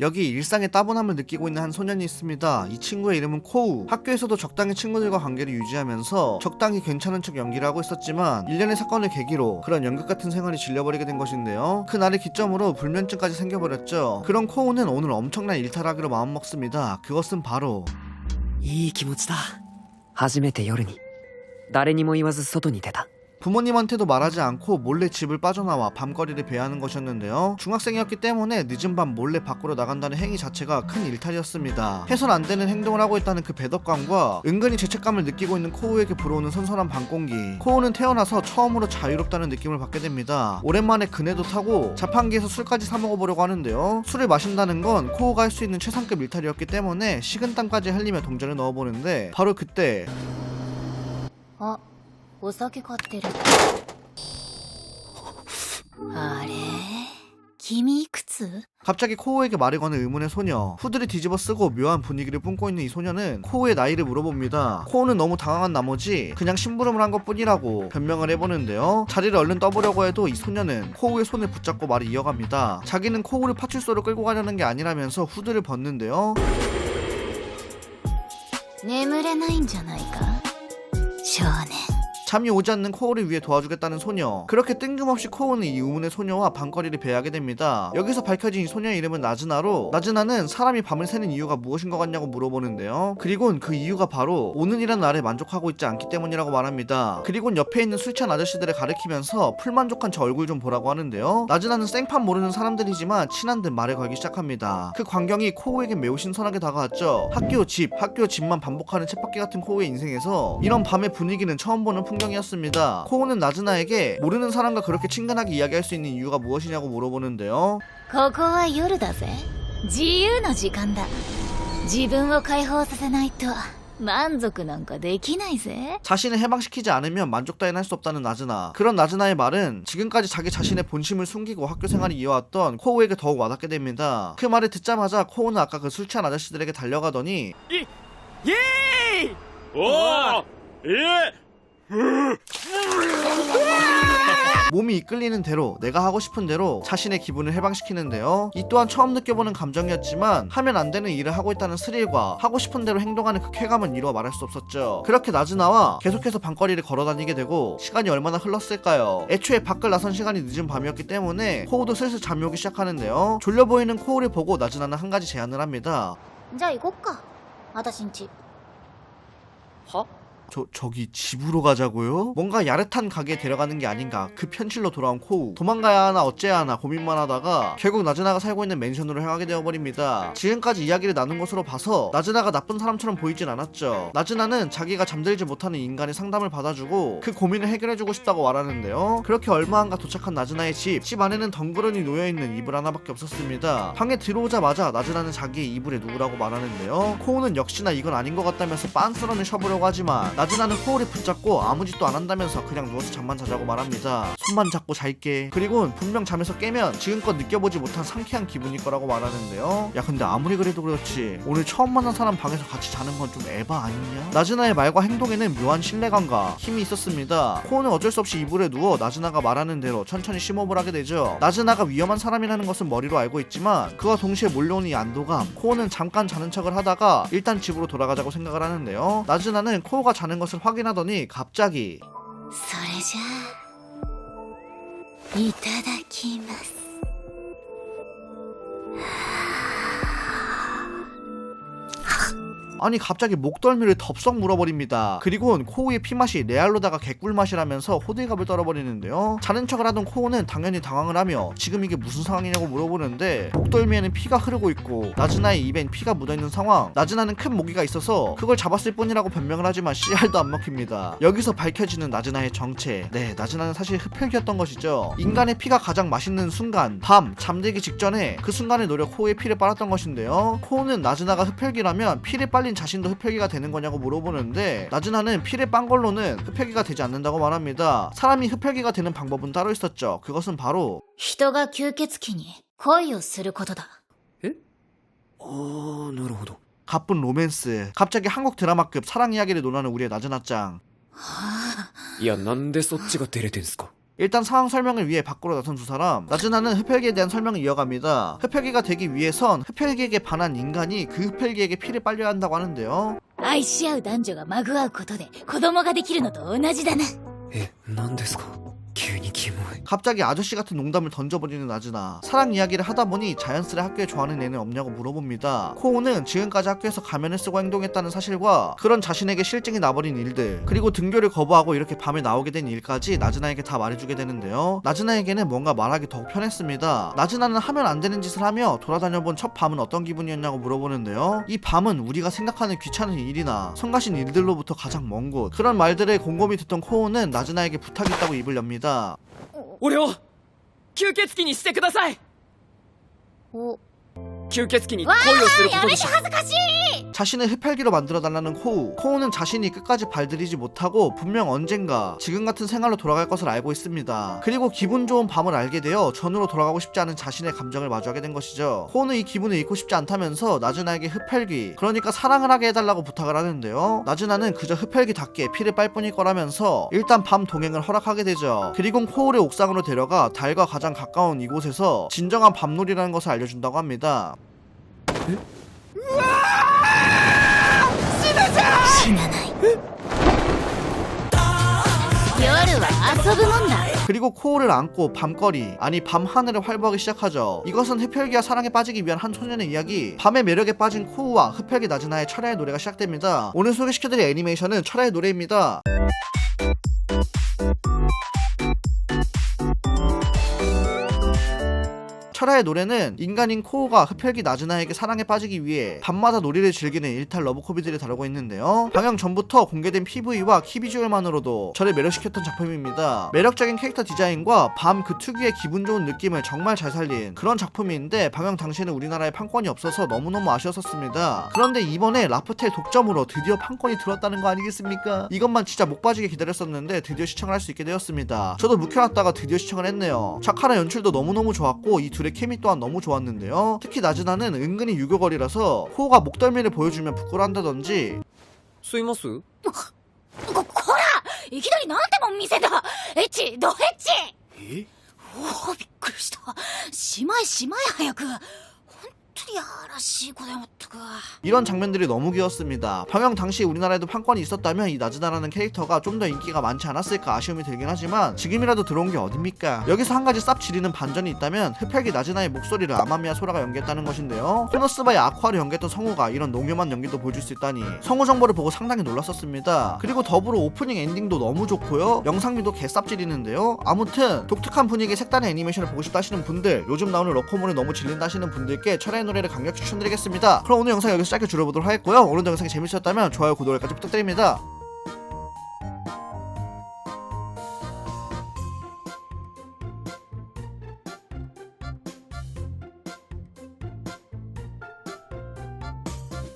여기 일상의 따분함을 느끼고 있는 한 소년이 있습니다. 이 친구의 이름은 코우. 학교에서도 적당히 친구들과 관계를 유지하면서 적당히 괜찮은 척 연기를 하고 있었지만 일련의 사건을 계기로 그런 연극 같은 생활이 질려버리게 된 것인데요. 그 날을 기점으로 불면증까지 생겨버렸죠. 그런 코우는 오늘 엄청난 일탈하기로 마음먹습니다. 그것은 바로 いい気持ちだ初めて夜に誰にも言わず外に出た 부모님한테도 말하지 않고 몰래 집을 빠져나와 밤거리를 배회하는 것이었는데요. 중학생이었기 때문에 늦은 밤 몰래 밖으로 나간다는 행위 자체가 큰 일탈이었습니다. 해선 안 되는 행동을 하고 있다는 그 배덕감과 은근히 죄책감을 느끼고 있는 코우에게 불어오는 선선한 밤공기. 코우는 태어나서 처음으로 자유롭다는 느낌을 받게 됩니다. 오랜만에 그네도 타고 자판기에서 술까지 사 먹어보려고 하는데요. 술을 마신다는 건 코우가 할 수 있는 최상급 일탈이었기 때문에 식은땀까지 흘리며 동전을 넣어보는데 바로 그때 あお酒買ってるあれ君いくつ 갑자기 코우에게 말을 거는 의문의 소녀. 후드를 뒤집어 쓰고 묘한 분위기를 뿜고 있는 이 소녀는 코우의 나이를 물어봅니다. 코우는 너무 당황한 나머지 그냥 심부름을 한 것뿐이라고 변명을 해보는데요. 자리를 얼른 떠보려고 해도 이 소녀는 코우의 손을 붙잡고 말을 이어갑니다. 자기는 코우를 파출소로 끌고 가려는 게 아니라면서 후드를 벗는데요. 眠れないんじゃないか少年 잠이 오지 않는 코우를 위해 도와주겠다는 소녀. 그렇게 뜬금없이 코우는 이 의문의 소녀와 밤거리를 배하게 됩니다. 여기서 밝혀진 이 소녀의 이름은 나즈나로 나즈나는 사람이 밤을 새는 이유가 무엇인 것 같냐고 물어보는데요. 그리곤 그 이유가 바로 오는이란 날에 만족하고 있지 않기 때문이라고 말합니다. 그리곤 옆에 있는 술 취한 아저씨들을 가리키면서 풀만족한 저 얼굴 좀 보라고 하는데요. 나즈나는 생판 모르는 사람들이지만 친한 듯 말을 걸기 시작합니다. 그 광경이 코우에게 매우 신선하게 다가왔죠. 학교 집, 학교 집만 반복하는 쳇바퀴 같은 코우의 인생에서 이런 밤의 분위기는 처음 보는 풍경 이었습니다. 코우는 나즈나에게 모르는 사람과 그렇게 친근하게 이야기할 수 있는 이유가 무엇이냐고 물어보는데요. ここは夜だぜ自由の時間だ自分を解放させないと満足なんかできないぜ 자신을 해방시키지 않으면 만족 따윈 할 수 없다는 나즈나. 그런 나즈나의 말은 지금까지 자기 자신의 본심을 숨기고 학교 생활을 이어왔던 코우에게 더욱 와닿게 됩니다. 그 말을 듣자마자 코우는 아까 그 술 취한 아저씨들에게 달려가더니 おおえ 몸이 이끌리는 대로 내가 하고 싶은 대로 자신의 기분을 해방시키는데요. 이 또한 처음 느껴보는 감정이었지만 하면 안 되는 일을 하고 있다는 스릴과 하고 싶은 대로 행동하는 그 쾌감은 이루어 말할 수 없었죠. 그렇게 나즈나와 계속해서 밤거리를 걸어다니게 되고 시간이 얼마나 흘렀을까요? 애초에 밖을 나선 시간이 늦은 밤이었기 때문에 코우도 슬슬 잠이 오기 시작하는데요. 졸려 보이는 코우를 보고 나즈나는 한 가지 제안을 합니다. 자, 이거 까. 아다신치. 어? 저, 저기 집으로 가자고요? 뭔가 야릇한 가게에 데려가는 게 아닌가. 그 편실로 돌아온 코우. 도망가야 하나 어째야 하나 고민만 하다가 결국 나즈나가 살고 있는 맨션으로 향하게 되어버립니다. 지금까지 이야기를 나눈 것으로 봐서 나즈나가 나쁜 사람처럼 보이진 않았죠. 나즈나는 자기가 잠들지 못하는 인간의 상담을 받아주고 그 고민을 해결해주고 싶다고 말하는데요. 그렇게 얼마 안가 도착한 나즈나의 집 집 안에는 덩그러니 놓여있는 이불 하나밖에 없었습니다. 방에 들어오자마자 나즈나는 자기의 이불에 누우라고 말하는데요. 코우는 역시나 이건 아닌 것 같다면서 빤스런을 쳐보려고 하지만 나즈나는 코우를 붙잡고 아무 짓도 안 한다면서 그냥 누워서 잠만 자자고 말합니다. 손만 잡고 잘게. 그리고 분명 잠에서 깨면 지금껏 느껴보지 못한 상쾌한 기분일 거라고 말하는데요. 야 근데 아무리 그래도 그렇지 오늘 처음 만난 사람 방에서 같이 자는 건 좀 에바 아니냐? 나즈나의 말과 행동에는 묘한 신뢰감과 힘이 있었습니다. 코우는 어쩔 수 없이 이불에 누워 나즈나가 말하는 대로 천천히 심호흡을 하게 되죠. 나즈나가 위험한 사람이라는 것은 머리로 알고 있지만 그와 동시에 몰려오는 이 안도감 코우는 잠깐 자는 척을 하다가 일단 집으로 돌아가자고 생각을 하는데요. 나즈나는 코우가 자는 것을 확인하더니 갑자기 それじゃあいただきます 아니 갑자기 목덜미를 덥석 물어버립니다. 그리고 코우의 피맛이 레알로다가 개꿀맛이라면서 호들갑을 떨어버리는데요. 자는 척을 하던 코우는 당연히 당황을 하며 지금 이게 무슨 상황이냐고 물어보는데 목덜미에는 피가 흐르고 있고 나즈나의 입엔 피가 묻어있는 상황 나즈나는 큰 모기가 있어서 그걸 잡았을 뿐이라고 변명을 하지만 씨알도 안 먹힙니다. 여기서 밝혀지는 나즈나의 정체 네 나즈나는 사실 흡혈귀였던 것이죠. 인간의 피가 가장 맛있는 순간 밤 잠들기 직전에 그 순간을 노려 코우의 피를 빨았던 것인데요. 코우는 나즈나가 흡혈귀라면 피를 빨린 자신도 흡혈귀가 되는 거냐고 물어보는데 나즈나는 피를 빤 걸로는 흡혈귀가 되지 않는다고 말합니다. 사람이 흡혈귀가 되는 방법은 따로 있었죠. 그것은 바로 人が吸血鬼に恋をすることだああなるほど 가쁜 로맨스. 갑자기 한국 드라마급 사랑 이야기를 논하는 우리의 나즈나짱. いやなんでそっちが照れてんすか 일단 상황 설명을 위해 밖으로 나선 두 사람 나즈나는 흡혈귀에 대한 설명을 이어갑니다 흡혈귀가 되기 위해선 흡혈귀에게 반한 인간이 그 흡혈귀에게 피를 빨려야 한다고 하는데요 愛し合う男女がまぐわうことで子供ができるのと同じだなえ何ですか 기운이 기분 갑자기 아저씨 같은 농담을 던져버리는 나즈나 사랑 이야기를 하다보니 자연스레 학교에 좋아하는 애는 없냐고 물어봅니다. 코우는 지금까지 학교에서 가면을 쓰고 행동했다는 사실과 그런 자신에게 실증이 나버린 일들 그리고 등교를 거부하고 이렇게 밤에 나오게 된 일까지 나즈나에게 다 말해주게 되는데요. 나즈나에게는 뭔가 말하기 더욱 편했습니다. 나즈나는 하면 안 되는 짓을 하며 돌아다녀본 첫 밤은 어떤 기분이었냐고 물어보는데요. 이 밤은 우리가 생각하는 귀찮은 일이나 성가신 일들로부터 가장 먼 곳. 그런 말들을 곰곰이 듣던 코우는 나즈나에게 부탁이 있다고 입을 엽니다. 俺を吸血鬼にしてください。お。吸血鬼に恋をするこやめてとでしょ恥ずかしい 자신을 흡혈귀로 만들어달라는 코우. 코우는 자신이 끝까지 발들이지 못하고 분명 언젠가 지금 같은 생활로 돌아갈 것을 알고 있습니다. 그리고 기분 좋은 밤을 알게 되어 전으로 돌아가고 싶지 않은 자신의 감정을 마주하게 된 것이죠. 코우는 이 기분을 잊고 싶지 않다면서 나즈나에게 흡혈귀, 그러니까 사랑을 하게 해달라고 부탁을 하는데요. 나즈나는 그저 흡혈귀답게 피를 빨 뿐일 거라면서 일단 밤 동행을 허락하게 되죠. 그리고 코우를 옥상으로 데려가 달과 가장 가까운 이곳에서 진정한 밤놀이라는 것을 알려준다고 합니다. 死なない夜は遊ぶもんだ 그리고 코어를 안고 밤거리 아니 밤 하늘을 활보하기 시작하죠. 이것은 흡혈귀와 사랑에 빠지기 위한 한 소년의 이야기. 밤의 매력에 빠진 코우와 흡혈귀 나즈나의 철야의 노래가 시작됩니다. 오늘 소개시켜드릴 애니메이션은 철야의 노래입니다. 철야의 노래는 인간인 코우가 흡혈귀 나즈나에게 사랑에 빠지기 위해 밤마다 놀이를 즐기는 일탈 러브코미디를 다루고 있는데요. 방영 전부터 공개된 PV와 키비주얼만으로도 저를 매력시켰던 작품입니다. 매력적인 캐릭터 디자인과 밤 그 특유의 기분 좋은 느낌을 정말 잘 살린 그런 작품인데 방영 당시에는 우리나라에 판권이 없어서 너무너무 아쉬웠었습니다. 그런데 이번에 라프텔 독점으로 드디어 판권이 들었다는 거 아니겠습니까? 이것만 진짜 목 빠지게 기다렸었는데 드디어 시청을 할 수 있게 되었습니다. 저도 묵혀놨다가 드디어 시청을 했네요. 착하나 연출도 너무너무 좋았고 이 둘의 케미 또한 너무 좋았는데요. 특히 나즈나는 은근히 유교거리라서 호가 목덜미를 보여주면 부끄러워한다든지 吸いますここらいきなりなんでも見せたエッチドエッチえおおびっくりしたしまえしまえ早く 야라시 고대모토가 이런 장면들이 너무 귀엽습니다 병영 당시 우리나라에도 판권이 있었다면 이 나즈나라는 캐릭터가 좀 더 인기가 많지 않았을까 아쉬움이 들긴 하지만 지금이라도 들어온 게 어딥니까? 여기서 한 가지 쌉 지리는 반전이 있다면 흡혈귀 나즈나의 목소리를 아마미아 소라가 연기했다는 것인데요. 코너스바의 아쿠아를 연기했던 성우가 이런 농요한 연기도 보여줄 수 있다니 성우 정보를 보고 상당히 놀랐었습니다. 그리고 더불어 오프닝 엔딩도 너무 좋고요. 영상미도 개쌉 지리는데요. 아무튼 독특한 분위기 색다른 애니메이션을 보고 싶다 하시는 분들 요즘 나오는 러코몬이 너무 질린다 하시는 분들께 철의 눈 노래를 강력히 추천드리겠습니다. 그럼 오늘 영상 여기서 짧게 줄여보도록 하겠고요. 오늘 영상이 재밌었다면 좋아요, 구독까지 부탁드립니다.